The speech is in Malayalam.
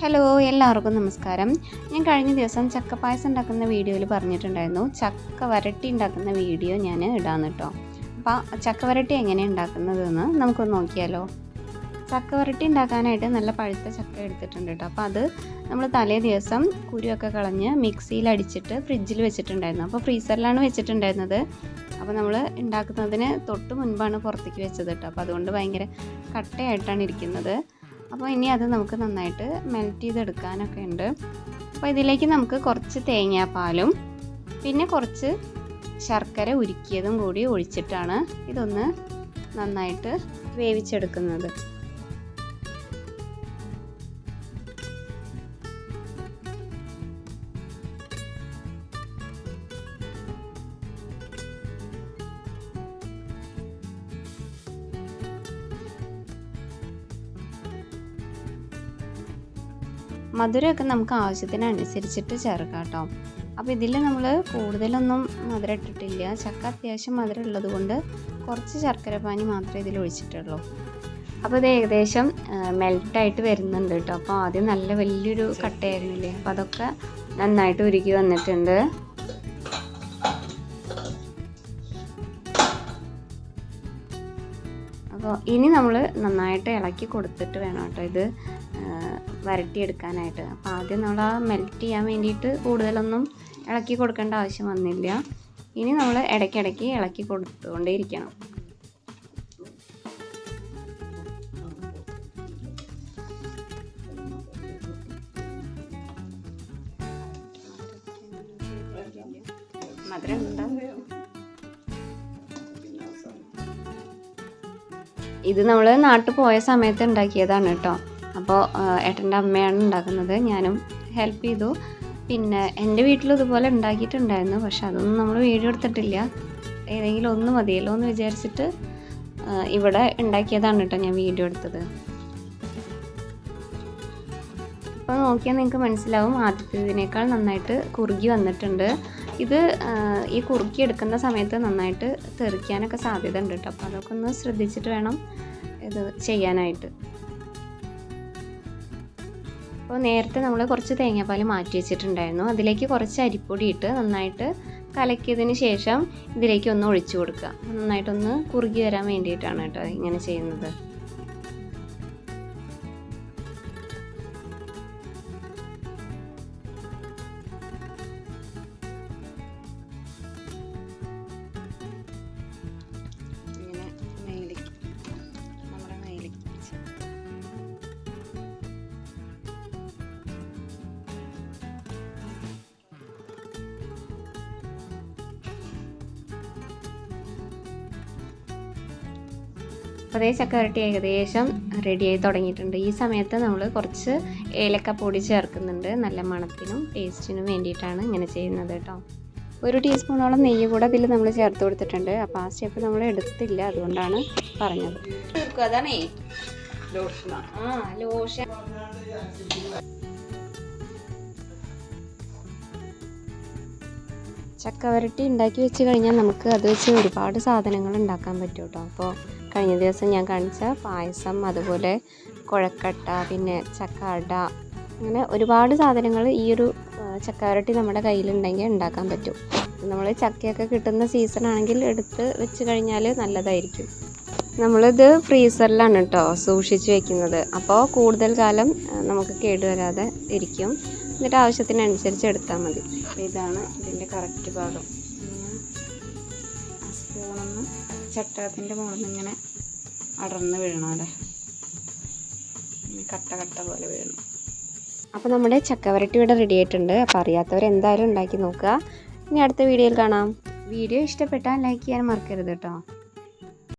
ഹലോ എല്ലാവർക്കും നമസ്കാരം. ഞാൻ കഴിഞ്ഞ ദിവസം ചക്ക പായസം ഉണ്ടാക്കുന്ന വീഡിയോയിൽ പറഞ്ഞിട്ടുണ്ടായിരുന്നു. ചക്ക വരട്ടി ഉണ്ടാക്കുന്ന വീഡിയോ ഞാൻ ഇടാന്ന് കേട്ടോ. അപ്പോൾ ചക്ക വരട്ടി എങ്ങനെയാണ് ഉണ്ടാക്കുന്നതെന്ന് നമുക്കൊന്ന് നോക്കിയാലോ. ചക്ക വരട്ടി ഉണ്ടാക്കാനായിട്ട് നല്ല പഴുത്ത ചക്ക എടുത്തിട്ടുണ്ട് കേട്ടോ. അപ്പോൾ അത് നമ്മൾ തലേ ദിവസം കുരുവൊക്കെ കളഞ്ഞ് മിക്സിയിൽ അടിച്ചിട്ട് ഫ്രിഡ്ജിൽ വെച്ചിട്ടുണ്ടായിരുന്നു. അപ്പോൾ ഫ്രീസറിലാണ് വെച്ചിട്ടുണ്ടായിരുന്നത്. അപ്പോൾ നമ്മൾ ഉണ്ടാക്കുന്നതിന് തൊട്ട് മുൻപാണ് പുറത്തേക്ക് വെച്ചത് കേട്ടോ. അപ്പോൾ അതുകൊണ്ട് ഭയങ്കര കട്ടയായിട്ടാണ് ഇരിക്കുന്നത്. അപ്പോൾ ഇനി അത് നമുക്ക് നന്നായിട്ട് മെൽറ്റ് ചെയ്തെടുക്കാനൊക്കെ ഉണ്ട്. അപ്പോൾ ഇതിലേക്ക് നമുക്ക് കുറച്ച് തേങ്ങാപ്പാലും പിന്നെ കുറച്ച് ശർക്കര ഉരുക്കിയതും കൂടി ഒഴിച്ചിട്ടാണ് ഇതൊന്ന് നന്നായിട്ട് വേവിച്ചെടുക്കുന്നത്. മധുരമൊക്കെ നമുക്ക് ആവശ്യത്തിനനുസരിച്ചിട്ട് ചേർക്കാം കേട്ടോ. അപ്പോൾ ഇതിൽ നമ്മൾ കൂടുതലൊന്നും മധുരം ഇട്ടിട്ടില്ല. ചക്ക അത്യാവശ്യം മധുരം ഉള്ളത് കൊണ്ട് കുറച്ച് ശർക്കര പാനി മാത്രമേ ഇതിൽ ഒഴിച്ചിട്ടുള്ളൂ. അപ്പോൾ ഇത് ഏകദേശം മെൽട്ടായിട്ട് വരുന്നുണ്ട് കേട്ടോ. അപ്പോൾ ആദ്യം നല്ല വലിയൊരു കട്ടയായിരുന്നില്ലേ? അപ്പോൾ അതൊക്കെ നന്നായിട്ട് ഉരുക്കി വന്നിട്ടുണ്ട്. അപ്പോൾ ഇനി നമ്മൾ നന്നായിട്ട് ഇളക്കി കൊടുത്തിട്ട് വേണം കേട്ടോ ഇത്. വരട്ടിയെടുക്കാനായിട്ട്. അപ്പോൾ ആദ്യം നമ്മൾ ആ മെൽറ്റ് ചെയ്യാൻ വേണ്ടിയിട്ട് കൂടുതലൊന്നും ഇളക്കി കൊടുക്കേണ്ട ആവശ്യം വന്നില്ല. ഇനി നമ്മൾ ഇടയ്ക്കിടയ്ക്ക് ഇളക്കി കൊടുത്തുകൊണ്ടേയിരിക്കണം. മധുരം ഇത് നമ്മൾ നാട്ടിൽ പോയ സമയത്ത് ഉണ്ടാക്കിയതാണ് കേട്ടോ. അപ്പോൾ ഏട്ടന്റെ അമ്മയാണ് ഉണ്ടാക്കുന്നത്. ഞാനും ഹെൽപ്പ് ചെയ്തു. പിന്നെ എന്റെ വീട്ടിലും ഇതുപോലെ ഉണ്ടാക്കിയിട്ടുണ്ടായിരുന്നു. പക്ഷെ അതൊന്നും നമ്മൾ വീഡിയോ എടുത്തിട്ടില്ല. ഏതെങ്കിലും ഒന്ന് മതിയല്ലോ എന്ന് വിചാരിച്ചിട്ട് ഇവിടെ ഉണ്ടാക്കിയതാണ് കേട്ടോ ഞാൻ വീഡിയോ എടുത്തത്. അപ്പോൾ നോക്കിയാൽ നിങ്ങൾക്ക് മനസ്സിലാവും ആദ്യത്തേതിനേക്കാൾ നന്നായിട്ട് കുറുകി വന്നിട്ടുണ്ട്. ഇത് ഈ കുറുക്കി എടുക്കുന്ന സമയത്ത് നന്നായിട്ട് തെറിക്കാനൊക്കെ സാധ്യത ഉണ്ട് കേട്ടോ. അപ്പോൾ അതൊക്കെ ഒന്ന് ശ്രദ്ധിച്ചിട്ട് വേണം ഇത് ചെയ്യാനായിട്ട്. അപ്പോൾ നേരത്തെ നമ്മൾ കുറച്ച് തേങ്ങാപ്പാൽ മാറ്റി വെച്ചിട്ടുണ്ടായിരുന്നു. അതിലേക്ക് കുറച്ച് അരിപ്പൊടി ഇട്ട് നന്നായിട്ട് കലക്കിയതിന് ശേഷം ഇതിലേക്ക് ഒന്ന് ഒഴിച്ചു കൊടുക്കുക. നന്നായിട്ടൊന്ന് കുറുകി വരാൻ വേണ്ടിയിട്ടാണ് കേട്ടോ ഇങ്ങനെ ചെയ്യുന്നത്. അപ്പോൾ അതേ ചക്കവരട്ടി ഏകദേശം റെഡി ആയി തുടങ്ങിയിട്ടുണ്ട്. ഈ സമയത്ത് നമ്മൾ കുറച്ച് ഏലക്കപ്പൊടി ചേർക്കുന്നുണ്ട്. നല്ല മണത്തിനും ടേസ്റ്റിനും വേണ്ടിയിട്ടാണ് ഇങ്ങനെ ചെയ്യുന്നത് കേട്ടോ. ഒരു ടീസ്പൂണോളം നെയ്യ് കൂടെ അതിൽ നമ്മൾ ചേർത്ത് കൊടുത്തിട്ടുണ്ട്. അപ്പോൾ ആ സ്റ്റെപ്പ് നമ്മൾ എടുത്തില്ല അതുകൊണ്ടാണ് പറഞ്ഞത്. അതാണേ. ആ. ലോഷൻ ചക്കവരട്ടി ഉണ്ടാക്കി വെച്ച് കഴിഞ്ഞാൽ നമുക്ക് അത് വെച്ച് ഒരുപാട് സാധനങ്ങൾ ഉണ്ടാക്കാൻ പറ്റും കേട്ടോ. അപ്പോൾ കഴിഞ്ഞ ദിവസം ഞാൻ കാണിച്ച പായസം അതുപോലെ കുഴക്കട്ട പിന്നെ ചക്കാട അങ്ങനെ ഒരുപാട് സാധനങ്ങൾ ഈ ഒരു ചക്കവരട്ടി നമ്മുടെ കയ്യിലുണ്ടെങ്കിൽ ഉണ്ടാക്കാൻ പറ്റും. നമ്മൾ ചക്കയൊക്കെ കിട്ടുന്ന സീസൺ ആണെങ്കിൽ എടുത്ത് വെച്ച് കഴിഞ്ഞാൽ നല്ലതായിരിക്കും. നമ്മളിത് ഫ്രീസറിലാണ് കേട്ടോ സൂക്ഷിച്ച് വെക്കുന്നത്. അപ്പോൾ കൂടുതൽ കാലം നമുക്ക് കേടുവരാതെ ഇരിക്കും. എന്നിട്ട് ആവശ്യത്തിനനുസരിച്ച് എടുത്താൽ മതി. ഇതാണ് ഇതിന്റെ കറക്റ്റ് ഭാഗം. സ്പൂണൊന്ന് ചട്ടകത്തിന്റെ മുകളിൽ നിന്ന് ഇങ്ങനെ അടർന്ന് വീഴണം അല്ലേ? കട്ട കട്ട പോലെ വീഴണം. അപ്പോൾ നമ്മുടെ ചക്കവരട്ടി ഇവിടെ റെഡി ആയിട്ടുണ്ട്. അപ്പോൾ അറിയാത്തവർ എന്തായാലും ഉണ്ടാക്കി നോക്കുക. ഇനി അടുത്ത വീഡിയോയിൽ കാണാം. വീഡിയോ ഇഷ്ടപ്പെട്ടാൽ ലൈക്ക് ചെയ്യാൻ മറക്കരുത് കേട്ടോ.